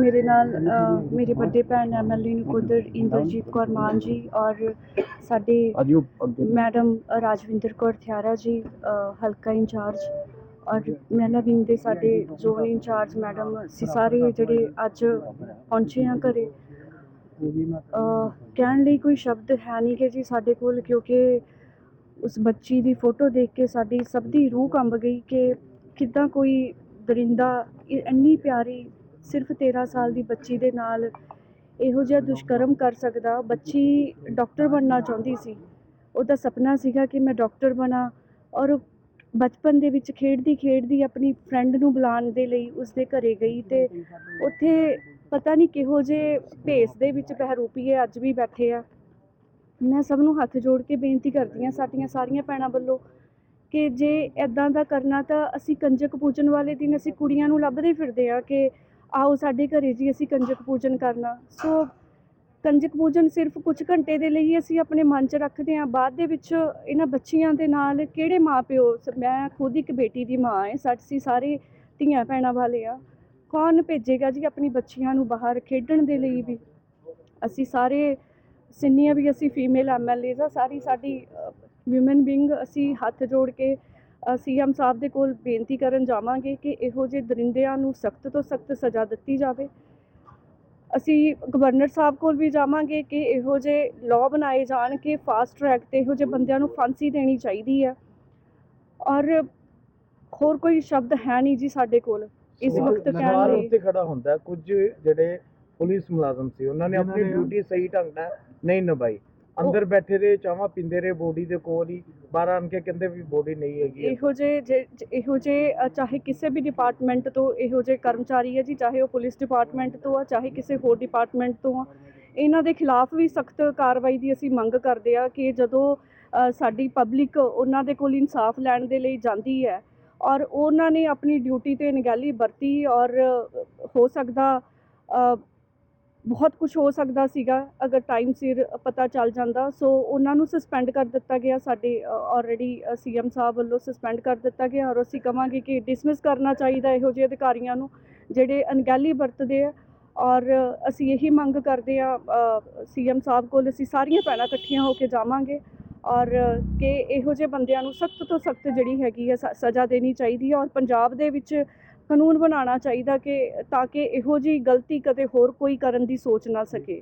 ਮੇਰੇ ਨਾਲ ਅ, ਮੇਰੀ ਵੱਡੇ ਭੈਣ ਐਮਐਲਏ ਨਕੋਦਰ ਇੰਦਰਜੀਤ ਕੌਰ ਮਾਨ ਜੀ ਔਰ ਸਾਡੇ ਅੱਜ ਉਹ ਅੱਗੇ ਮੈਡਮ ਰਾਜਵਿੰਦਰ ਕੌਰ ਥਿਆਰਾ ਜੀ ਅ, ਹਲਕਾ ਇੰਚਾਰਜ ਔਰ ਮਹਿਲਾ ਵਿੰਗ ਦੇ ਸਾਡੇ ਜ਼ੋਨ ਇੰਚਾਰਜ ਮੈਡਮ ਅਸੀਂ ਸਾਰੇ ਜਿਹੜੇ ਅੱਜ ਪਹੁੰਚੇ ਆ ਘਰੇ। ਅ, ਕਹਿਣ ਲਈ ਕੋਈ ਸ਼ਬਦ ਹੈ ਨਹੀਂ ਕਿ ਜੀ ਸਾਡੇ ਕੋਲ ਕਿਉਂਕਿ ਉਸ ਬੱਚੀ ਦੀ ਫੋਟੋ ਦੇਖ ਕੇ ਸਾਡੀ ਸਭ ਦੀ ਰੂਹ ਕੰਬ ਗਈ ਕਿ ਕਿੱਦਾਂ ਕੋਈ ਦਰਿੰਦਾ ਇ- ਇੰਨੀ ਪਿਆਰੀ ਸਿਰਫ 13 ਸਾਲ ਦੀ ਬੱਚੀ ਦੇ ਨਾਲ ਇਹੋ ਜਿਹਾ ਦੁਸ਼ਕਰਮ ਕਰ ਸਕਦਾ। ਬੱਚੀ ਡਾਕਟਰ ਬਣਨਾ ਚਾਹੁੰਦੀ ਸੀ। ਉਹਦਾ ਸੁਪਨਾ ਸੀਗਾ ਕਿ ਮੈਂ ਡਾਕਟਰ ਬਣਾ ਔਰ ਬਚਪਨ ਦੇ ਵਿੱਚ ਖੇਡਦੀ ਖੇਡਦੀ ਆਪਣੀ ਫਰੈਂਡ ਨੂੰ ਬੁਲਾਉਣ ਦੇ ਲਈ ਉਸਦੇ ਘਰੇ ਗਈ ਤੇ ਉੱਥੇ ਪਤਾ ਨਹੀਂ ਕਿਹੋ ਜਿਹੇ ਭੇਸ ਦੇ ਵਿੱਚ ਬਹਿਰੂਪੀਏ ਅੱਜ ਵੀ ਬੈਠੇ ਆ। ਮੈਂ ਸਭ ਨੂੰ ਹੱਥ ਜੋੜ ਕੇ ਬੇਨਤੀ ਕਰਦੀ ਹਾਂ ਸਾਡੀਆਂ ਸਾਰੀਆਂ ਭੈਣਾਂ ਵੱਲੋਂ ਕਿ ਜੇ ਐਦਾਂ ਦਾ ਕਰਨਾ ਤਾਂ ਅਸੀਂ ਕੰਜਕ ਪੂਜਨ ਵਾਲੇ ਦਿਨ ਅਸੀਂ ਕੁੜੀਆਂ ਨੂੰ ਲੱਭਦੇ ਫਿਰਦੇ ਆ ਕਿ ਆਓ ਸਾਡੇ ਘਰੇ ਜੀ, ਅਸੀਂ ਕੰਜਕ ਪੂਜਨ ਕਰਨਾ। ਸੋ ਕੰਜਕ ਪੂਜਨ ਸਿਰਫ ਕੁਝ ਘੰਟੇ ਦੇ ਲਈ ਅਸੀਂ ਆਪਣੇ ਮਨ 'ਚ ਰੱਖਦੇ ਹਾਂ। ਬਾਅਦ ਦੇ ਵਿੱਚ ਇਹਨਾਂ ਬੱਚੀਆਂ ਦੇ ਨਾਲ ਕਿਹੜੇ ਮਾਪਿਓ? ਸ- ਮੈਂ ਖੁਦ ਇੱਕ ਬੇਟੀ ਦੀ ਮਾਂ ਹੈ ਸਾਡੀ ਸਾਰੇ ਧੀਆਂ ਭੈਣਾਂ ਵਾਲੇ ਆ। ਕੌਣ ਭੇਜੇਗਾ ਜੀ ਆਪਣੀ ਬੱਚੀਆਂ ਨੂੰ ਬਾਹਰ ਖੇਡਣ ਦੇ ਲਈ ਵੀ? ਅਸੀਂ ਸਾਰੇ ਜਿੰਨੀਆਂ ਵੀ ਅਸੀਂ ਫੀਮੇਲ ਐਮਐਲਏਜ਼ ਆ, ਸਾਰੀ ਸਾਡੀ ਵਿਮਨ ਵਿੰਗ ਅਸੀਂ ਹੱਥ ਜੋੜ ਕੇ ਸੀਐਮ ਸਾਹਿਬ ਦੇ ਕੋਲ ਬੇਨਤੀ ਕਰਨ ਜਾਵਾਂਗੇ ਕਿ ਇਹੋ ਜਿਹੇ ਦਰਿੰਦਿਆਂ ਨੂੰ ਸਖਤ ਤੋਂ ਸਖਤ ਸਜ਼ਾ ਦਿੱਤੀ ਜਾਵੇ। ਅਸੀਂ ਗਵਰਨਰ ਸਾਹਿਬ ਕੋਲ ਵੀ ਜਾਵਾਂਗੇ ਕਿ ਇਹੋ ਜਿਹੇ ਲਾਅ ਬਣਾਏ ਜਾਣ ਕਿ ਫਾਸਟ ਟਰੈਕ ਤੇ ਇਹੋ ਜਿਹੇ ਬੰਦਿਆਂ ਨੂੰ ਫਾਂਸੀ ਦੇਣੀ ਚਾਹੀਦੀ ਹੈ ਔਰ ਹੋਰ ਕੋਈ ਸ਼ਬਦ ਹੈ ਨਹੀਂ ਜੀ ਸਾਡੇ ਕੋਲ ਇਸ ਵਕਤ ਕਹਿਣ ਲਈ। ਉੱਤੇ ਖੜਾ ਹੁੰਦਾ ਕੁਝ ਜਿਹੜੇ ਪੁਲਿਸ ਮੁਲਾਜ਼ਮ ਸੀ ਉਹਨਾਂ ਨੇ ਆਪਣੀ ਡਿਊਟੀ ਸਹੀ ਢੰਗ ਨਾਲ ਨਹੀਂ ਨਿਭਾਈ। ਅੰਦਰ ਬੈਠੇ ਰਹੇ ਚਾਹਾਂ ਪਿੰਦੇ ਰਹੇ ਬੋਡੀ ਦੇ ਕੋਲ ਹੀ ਬਾਹਰ ਆਣ ਕੇ ਕਹਿੰਦੇ ਵੀ ਬੋਡੀ ਨਹੀਂ ਹੈਗੀ ਹੈ। ਇਹੋ ਜਿਹੇ ਜੇ- ਜੇ- ਇਹੋ ਜਿਹੇ ਅ, ਚਾਹੇ ਕਿਸੇ ਵੀ ਡਿਪਾਰਟਮੈਂਟ ਤੋਂ ਇਹੋ ਜਿਹੇ ਕਰਮਚਾਰੀ ਹੈ ਜੀ ਚਾਹੇ ਉਹ ਪੁਲਿਸ ਡਿਪਾਰਟਮੈਂਟ ਤੋਂ ਆ ਚਾਹੇ ਕਿਸੇ ਹੋਰ ਡਿਪਾਰਟਮੈਂਟ ਤੋਂ ਆ ਇਹਨਾਂ ਦੇ ਖਿਲਾਫ ਵੀ ਸਖਤ ਕਾਰਵਾਈ ਦੀ ਅਸੀਂ ਮੰਗ ਕਰਦੇ ਆ ਕਿ ਜਦੋਂ ਅ, ਸਾਡੀ ਪਬਲਿਕ ਉਹਨਾਂ ਦੇ ਕੋਲ ਇਨਸਾਫ ਲੈਣ ਦੇ ਲਈ ਜਾਂਦੀ ਹੈ ਔਰ ਉਹਨਾਂ ਨੇ ਆਪਣੀ ਡਿਊਟੀ ਤੇ ਨਿਗਾਲੀ ਵਰਤੀ ਔਰ ਅ, ਹੋ ਸਕਦਾ ਅ, ਬਹੁਤ ਕੁਝ ਹੋ ਸਕਦਾ ਸੀਗਾ, ਅਗਰ ਟਾਈਮ ਸਿਰ ਪਤਾ ਚੱਲ ਜਾਂਦਾ। ਸੋ ਉਹਨਾਂ ਨੂੰ ਸਸਪੈਂਡ ਕਰ ਦਿੱਤਾ ਗਿਆ, ਸਾਡੇ ਆਲਰੇਡੀ ਸੀਐਮ ਸਾਹਿਬ ਵੱਲੋਂ ਸਸਪੈਂਡ ਕਰ ਦਿੱਤਾ ਗਿਆ ਔਰ ਅਸੀਂ ਕਵਾਂਗੇ ਕਿ ਡਿਸਮਿਸ ਕਰਨਾ ਚਾਹੀਦਾ ਇਹੋ ਜਿਹੇ ਅਧਿਕਾਰੀਆਂ ਨੂੰ, ਜਿਹੜੇ ਅਣਗਹਿਲੀ ਵਰਤਦੇ ਆ। ਔਰ ਅਸੀਂ ਇਹੀ ਮੰਗ ਕਰਦੇ ਆ ਸੀਐਮ ਸਾਹਿਬ ਕੋਲ ਅਸੀਂ ਸਾਰੀਆਂ ਭੈਣਾਂ ਇਕੱਠੀਆਂ ਹੋ ਕੇ ਜਾਵਾਂਗੇ ਔਰ ਕਿ ਇਹੋ ਜਿਹੇ ਬੰਦਿਆਂ ਨੂੰ ਸਖਤ ਤੋਂ ਸਖਤ ਜਿਹੜੀ ਹੈਗੀ ਹੈ ਸ- ਸਜ਼ਾ ਦੇਣੀ ਚਾਹੀਦੀ ਹੈ। ਔਰ ਪੰਜਾਬ ਦੇ ਵਿੱਚ ਕਾਨੂੰਨ ਬਣਾਉਣਾ ਚਾਹੀਦਾ ਕਿ ਤਾਂ ਕਿ ਇਹੋ ਜਿਹੀ ਗਲਤੀ ਕਦੇ ਹੋਰ ਕੋਈ ਕਰਨ ਦੀ ਸੋਚ ਨਾ ਸਕੇ।